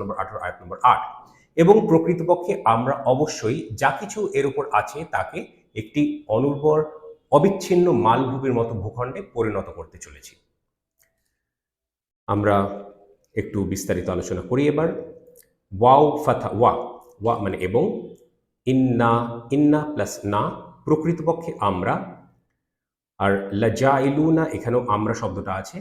নম্বর 18 আয়াত নম্বর 8 এবং প্রকৃতপক্ষে আমরা অবশ্যই যা কিছু এর উপর আছে তাকে একটি অনুর্বর, অবিচ্ছিন্ন মালভূমির মতো ভূখণ্ডে পরিণত করতে চলেছি। আমরা একটু বিস্তারিত আলোচনা করি এবার। ওয়াও ফাথা, ওয়া ওয়া মানে এবং, ইন্না ইন্না প্লাস না। প্রকৃতপক্ষে আমরা আর লাজাইলুনা, এখানেও আমরা শব্দটা আছে।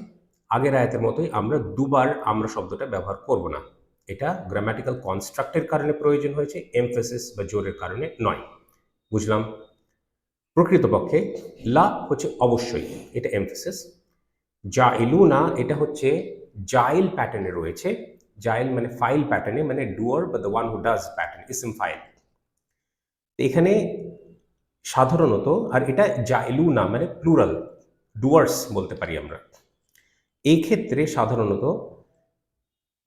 আগের আয়াতের মতোই আমরা দুবার আমরা শব্দটা ব্যবহার করব না। এটা গ্রামাটিক্যাল কনস্ট্রাক্টের কারণে প্রয়োজন হয়েছে এমফেসিস বা জোরের কারণে নয়। বুঝলাম? প্রকৃতপক্ষে, লা হচ্ছে অবশ্যই, এটা এমফেসিস জাইলুনা, এটা হচ্ছে জাইল প্যাটার্নে রয়েছে। জাইল মানে ফাইল প্যাটার্নে মানে ডুয়ার বা the one who does pattern ism file এখানে সাধারণত, আর এটা জাইলু না মানে প্লুরাল ডুয়ার্স বলতে পারি আমরা। এই ক্ষেত্রে সাধারণত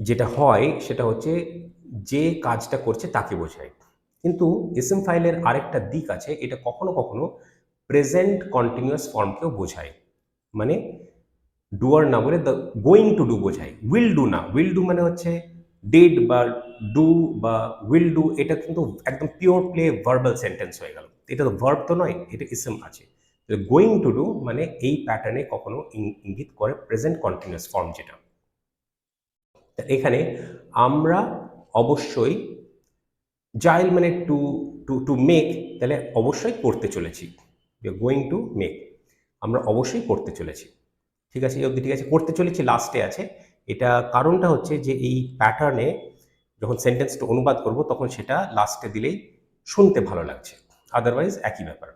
যেটা হয়, সেটা হচ্ছে যে কাজটা করছে তাকে বোঝায়। কিন্তু এসএম ফাইলের আরেকটা দিক আছে, এটা কখনো কখনো প্রেজেন্ট কন্টিনিউয়াস ফর্মকেও বোঝায়। মানে ডুয়ার না বলে দ্য গোয়িং টু ডু বোঝায়। উইল ডু না। উইল ডু মানে হচ্ছে ডেড বা ডু বা উইল ডু এটা কিন্তু একদম পিওর প্লে ভার্বাল সেন্টেন্স হয়ে গেল। এটা তো ভার্ব তো নয়, এটা ইসম আছে। গোয়িং টু ডু মানে এই প্যাটার্নে কখনো ইঙ্গিত করে প্রেজেন্ট কন্টিনিউয়াস ফর্ম যেটা। এখানে আমরা অবশ্যই জাইল মানে টু টু টু মেক তাহলে অবশ্যই করতে চলেছি। গোয়িং টু মেক আমরা অবশ্যই করতে চলেছি। ঠিক আছে, এই অবধি ঠিক আছে, করতে চলেছি লাস্টে আছে। এটা কারণটা হচ্ছে যে এই প্যাটার্নে যখন সেন্টেন্সটা অনুবাদ করব, তখন সেটা লাস্টে দিলেই শুনতে ভালো লাগছে। আদারওয়াইজ একই ব্যাপার।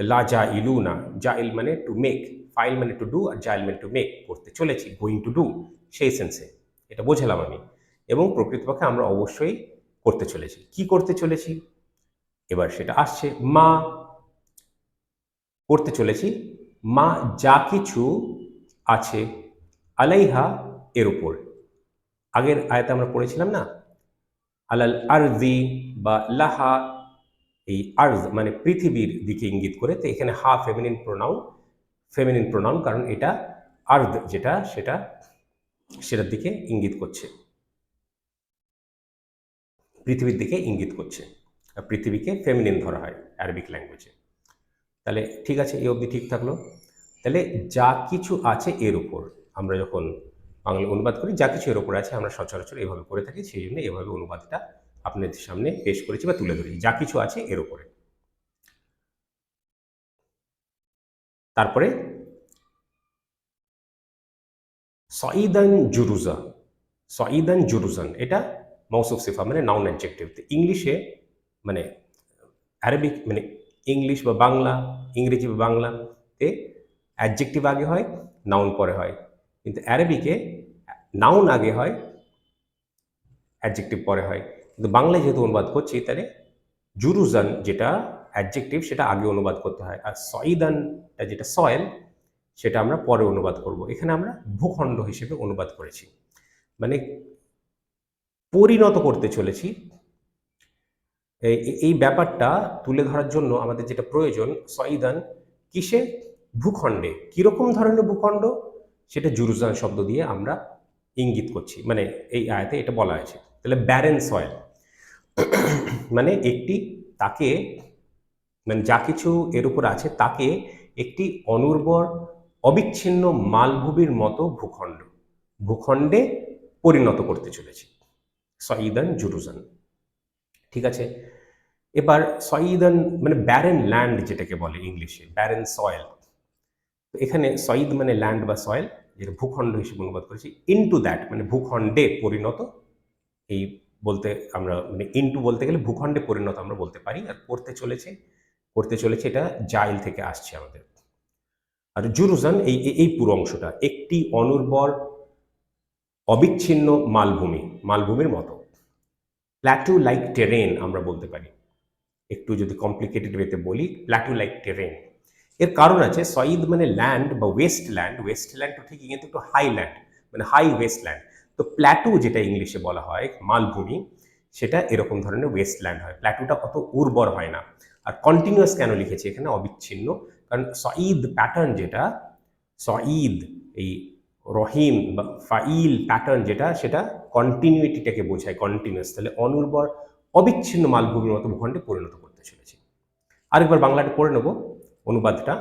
লা জা ইলু না জা ইল মানে টু মেক ফাইল মানে টু ডু আর জাইল মানে টু মেক করতে চলেছি গোয়িং টু ডু সেই সেন্সে এটা বোঝালাম আমি। এবং প্রকৃতপক্ষে আমরা অবশ্যই করতে চলেছি। কি করতে চলেছি? এবার সেটা আসছে, মা করতে চলেছি। মা যা কিছু আছে আলাইহা এর উপর। আগের আয়তে আমরা পড়েছিলাম না? আলাল আরজি বা লাহা, এই আর্জ মানে পৃথিবীর দিকে ইঙ্গিত করে। তো এখানে হা ফেমিনিন প্রোনাউন ফেমিনিন প্রোনাউন কারণ এটা আর্দ যেটা, সেটা, সেটার দিকে ইঙ্গিত করছে। পৃথিবীর দিকে ইঙ্গিত করছে। পৃথিবীকে ফেমিনিন ধরা হয় অ্যারবিক ল্যাঙ্গুয়েজে তাহলে ঠিক আছে, এই অবধি ঠিক থাকল। তাহলে যা কিছু আছে এর উপর। আমরা যখন বাংলা অনুবাদ করি, যা কিছু এর উপর আছে আমরা সচরাচর এভাবে করে থাকি, সেই জন্য এভাবে অনুবাদটা আপনাদের সামনে পেশ করেছি বা তুলে ধরেছি যা কিছু আছে এর উপরে। তারপরে, সঈদান জুরুজা, সঈদান জুরুজান, এটা মৌসুফ সিফা মানে নাউন অ্যাডজেক্টিভ ইংলিশে মানে অ্যারাবিক মানে ইংলিশ বা বাংলা, ইংরেজি বা বাংলাতে অ্যাডজেক্টিভ আগে হয় নাউন পরে হয়। কিন্তু অ্যারাবিকে নাউন আগে হয় অ্যাডজেক্টিভ পরে হয়। কিন্তু বাংলায় যেহেতু অনুবাদ করছি, তাহলে জুরুজান যেটা অ্যাডজেক্টিভ সেটা আগে অনুবাদ করতে হয়। আর সঈদানটা যেটা সয়েল সেটা আমরা পরে অনুবাদ করব। এখানে আমরা ভূখণ্ড হিসেবে অনুবাদ করেছি। মানে পরিণত করতে চলেছি। এই ব্যাপারটা তুলে ধরার জন্য আমাদের যেটা প্রয়োজন, সঈদান কিসে? ভূখণ্ডে। কীরকম ধরনের ভূখণ্ড? সেটা জুরুজান শব্দ দিয়ে আমরা ইঙ্গিত করছি। মানে এই আয়তে এটা বলা হয়েছে। তাহলে ব্যারেন সয়েল মানে একটি তাকে মানে যা কিছু এর উপর আছে তাকে একটি অনুর্বর, অবিচ্ছিন্ন মালভূমির মতো ভূখণ্ড, ভূখণ্ডে পরিণত করতে চলেছি। সঈদান জুরুজান। ঠিক আছে? এবার সঈদান মানে ব্যারেন ল্যান্ড যেটাকে বলে ইংলিশে ব্যারেন সয়েল তো এখানে সঈদ মানে ল্যান্ড বা সয়েল যেটা ভূখণ্ড হিসেবে অনুবাদ করেছি ইনটু দ্যাট মানে ভূখণ্ডে পরিণত, এই বলতে আমরা মানে ইনটু বলতে গেলে ভূখণ্ডে পরিণত আমরা বলতে পারি, আর করতে চলেছে করতে চলেছে এটা জাইল থেকে আসছে আমাদের। আর জুরুজান, এই এই পুরো অংশটা, একটি অনুর্বর, অবিচ্ছিন্ন মালভূমি, মালভূমির মতো। প্ল্যাটু লাইক টেরেন আমরা বলতে পারি। একটু যদি কমপ্লিকেটেড ওয়েতে বলি প্ল্যাটু লাইক টেরেন এর কারণ আছে, সঈদ মানে ল্যান্ড বা ওয়েস্ট ল্যান্ড ওয়েস্ট ল্যান্ড তো ঠিকই কিন্তু একটু হাই ল্যান্ড মানে হাই ওয়েস্ট ল্যান্ড তো প্ল্যাটু যেটা ইংলিশে বলা হয়, মালভূমি, সেটা এরকম ধরনের ওয়েস্ট ল্যান্ড হয়। প্ল্যাটুটা অত উর্বর হয় না। আর কন্টিনিউয়াস কেন লিখেছে এখানে? অবিচ্ছিন্ন। কারণ সঈদ প্যাটার্ন যেটা, সঈদ এই রহিম বা ফাইল প্যাটার্ন যেটা, সেটা কন্টিনিউটিটাকে বোঝায় কন্টিনিউয়াস তাহলে অনুর্বর, অবিচ্ছিন্ন মালভূমির মতো ভূখণ্ডে পরিণত করতে চলেছি। আরেকবার বাংলাটা পড়ে নেব। অনুবাদটা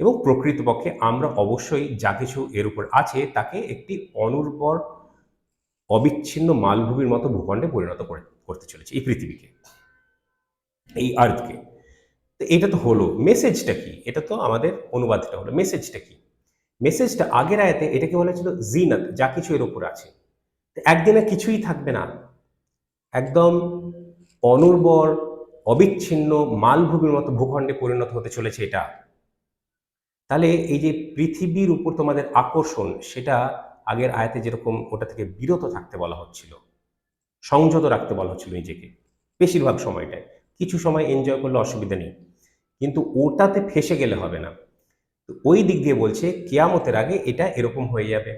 এবং প্রকৃতপক্ষে আমরা অবশ্যই যা কিছু এর উপর আছে তাকে একটি অনুর্বর, অবিচ্ছিন্ন মালভূমির মতো ভূখণ্ডে পরিণত করে, করতে চলেছে এই পৃথিবীকে, এই আর্থকে তো এটা তো হলো। মেসেজটা কি? এটা তো আমাদের অনুবাদটা হলো। মেসেজটা কি? মেসেজটা আগের আয়াতে এটাকে বলা ছিল জিনাত যা কিছু এর উপর আছে। একদিনে কিছুই থাকবে না। একদম অনুর্বর অবিচ্ছিন্ন মালভূমির মতো ভূখণ্ডে পরিণত হতে চলেছে এটা। তাহলে এই যে পৃথিবীর উপর তোমাদের আকর্ষণ, সেটা আগের আয়াতে যেরকম ওটা থেকে বিরত থাকতে বলা হচ্ছিল, সংযত রাখতে বলা হচ্ছিল নিজেকে, বেশিরভাগ সময়টায়। কিছু সময় এনজয় করলে অসুবিধা নেই, কিন্তু ওটাতে ফেসে গেলে হবে না। ওই দিক দিয়ে বলছে, কেয়ামতের আগে এটা এরকম হয়ে যাবে।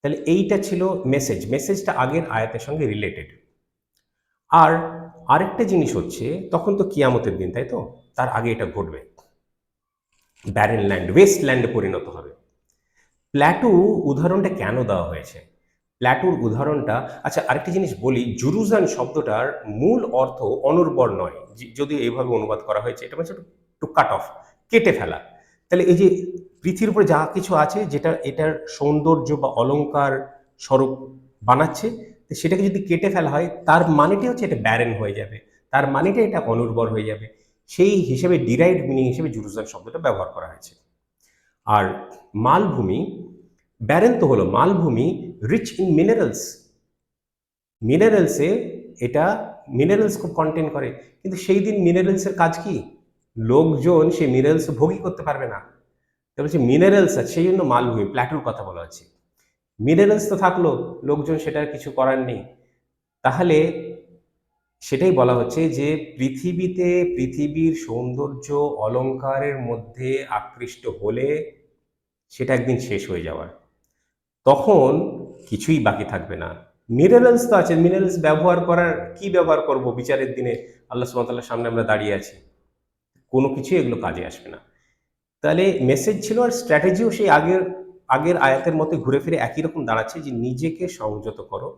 তাহলে এইটা ছিল মেসেজ মেসেজটা আগের আয়াতের সঙ্গে রিলেটেড আর আরেকটা জিনিস হচ্ছে, তখন তো কিয়ামতের দিন, তাই তো? তার আগে এটা ঘটবে। ব্যারেন ল্যান্ড ওয়েস্ট ল্যান্ডে পরিণত হবে। প্ল্যাটু উদাহরণটা কেন দেওয়া হয়েছে? প্ল্যাটুর উদাহরণটা আচ্ছা আরেকটি জিনিস বলি, জুরুজান শব্দটার মূল অর্থ অনুর্বর নয়। যে- যদিও এইভাবে অনুবাদ করা হয়েছে, এটা হচ্ছে টু কাট অফ কেটে ফেলা। তাহলে এই যে পৃথিবীর উপরে যা কিছু আছে, যেটা, এটার সৌন্দর্য বা অলঙ্কার স্বরূপ বানাচ্ছে সেটাকে যদি কেটে ফেলা হয়, তার মানেটি হচ্ছে এটা ব্যারেন হয়ে যাবে। তার মানেটা এটা অনুর্বর হয়ে যাবে। সেই হিসেবে ডিরাইড মিনিং হিসেবে জুরুজান শব্দটা ব্যবহার করা হয়েছে। আর মালভূমি ব্যারেন তো হলো মালভূমি রিচ ইন মিনারেলস মিনারেলসে এটা মিনারেলস খুব কন্টেন করে। কিন্তু সেই দিন মিনারেলসের কাজ কি? লোকজন সেই মিনারেলস ভোগই করতে পারবে না। তারপর হচ্ছে মিনারেলস আছে, সেই জন্য মালভূমি প্ল্যাটুর কথা বলা হচ্ছে। মিনারেলস তো থাকল, লোকজন সেটার কিছু করার নেই। তাহলে সেটাই বলা হচ্ছে যে পৃথিবীতে পৃথিবীর সৌন্দর্য অলঙ্কারের মধ্যে আকৃষ্ট হলে সেটা একদিন শেষ হয়ে যাওয়ার। তখন কিছুই বাকি থাকবে না। মিনারেলস তো আছে মিনারেলস ব্যবহার করার কি ব্যবহার করব বিচারের দিনে? আল্লাহ সুমতাল্লাহ সামনে আমরা দাঁড়িয়ে আছি। কোনো কিছুই এগুলো কাজে আসবে না। তাহলে মেসেজ ছিল আর স্ট্র্যাটেজিও সেই আগের আগের আয়াতের মতো ঘুরে ফিরে একই রকম দাঁড়াচ্ছে যে নিজেকে সংযত করো।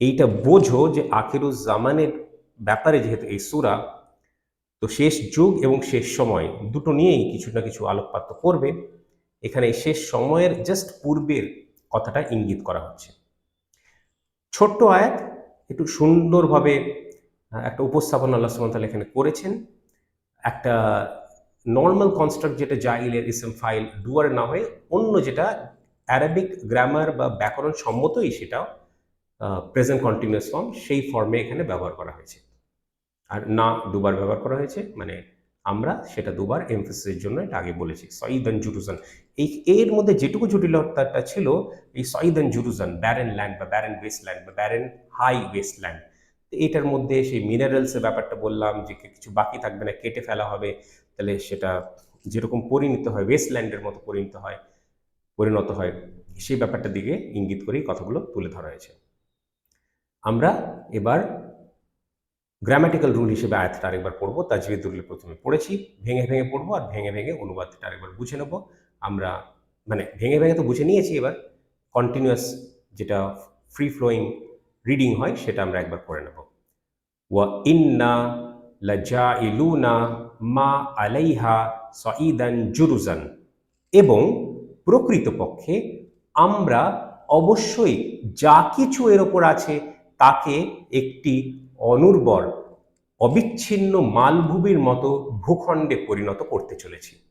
এইটা বোঝো যে আখেরুজ জামানের ব্যাপারে যেহেতু এই সুরা, তো শেষ যুগ এবং শেষ সময় দুটো নিয়েই কিছু না কিছু আলোকপাত করবে। এখানে শেষ সময়ের জাস্ট পূর্বের কথাটা ইঙ্গিত করা হচ্ছে। ছোট্ট আয়াত, একটু সুন্দরভাবে একটা উপস্থাপন আল্লাহ সুমতাল এখানে করেছেন। একটা নর্মাল কনস্ট্রাক্ট যেটা জাইলের ইসম ফাইল ডুয়ার না হয়ে অন্য যেটা অ্যারাবিক গ্রামার বা ব্যাকরণ সম্মতই সেটাও প্রেজেন্ট কন্টিনিউয়াস ফর্ম সেই ফর্মে এখানে ব্যবহার করা হয়েছে। আর না দুবার ব্যবহার করা হয়েছে মানে আমরা সেটা দুবার এমফেসিসের জন্য এটা আগে বলেছি। সঈদান জুরুজান। এই, এর মধ্যে যেটুকু জটিলতাটা ছিল, এই সঈদান জুরুজান ব্যারেন ল্যান্ড বা ব্যারেন ওয়েস্ট ল্যান্ড বা ব্যারেন হাই ওয়েস্ট ল্যান্ড এটার মধ্যে সেই মিনারেলসের ব্যাপারটা বললাম যে কিছু বাকি থাকবে না, কেটে ফেলা হবে, তাহলে সেটা যেরকম পরিণত হয় ওয়েস্টল্যান্ডের মতো পরিণত হয় পরিণত হয়, সেই ব্যাপারটার দিকে ইঙ্গিত করেই কথাগুলো তুলে ধরা হয়েছে। আমরা এবার গ্রামাটিক্যাল রুল হিসেবে আয়াতটা আরেকবার পড়ব তাজবিদুল প্রথমে পড়েছি, ভেঙে ভেঙে পড়ব আর ভেঙে ভেঙে অনুবাদটা আরেকবার বুঝে নেব। আমরা মানে ভেঙে ভেঙে তো বুঝে নিয়েছি এবার কন্টিনিউয়াস যেটা ফ্রি ফ্লোয়িং রিডিং হয়, সেটা আমরা একবার করে নেব। ওয়া ইন্না লাজাইলুনা মা আলাইহা সঈদান জুরুজান। এবং প্রকৃতপক্ষে আমরা অবশ্যই যা কিছু এর ওপর আছে, তাকে একটি অনুর্বর, অবিচ্ছিন্ন মালভূমির মতো ভূখণ্ডে পরিণত করতে চলেছি।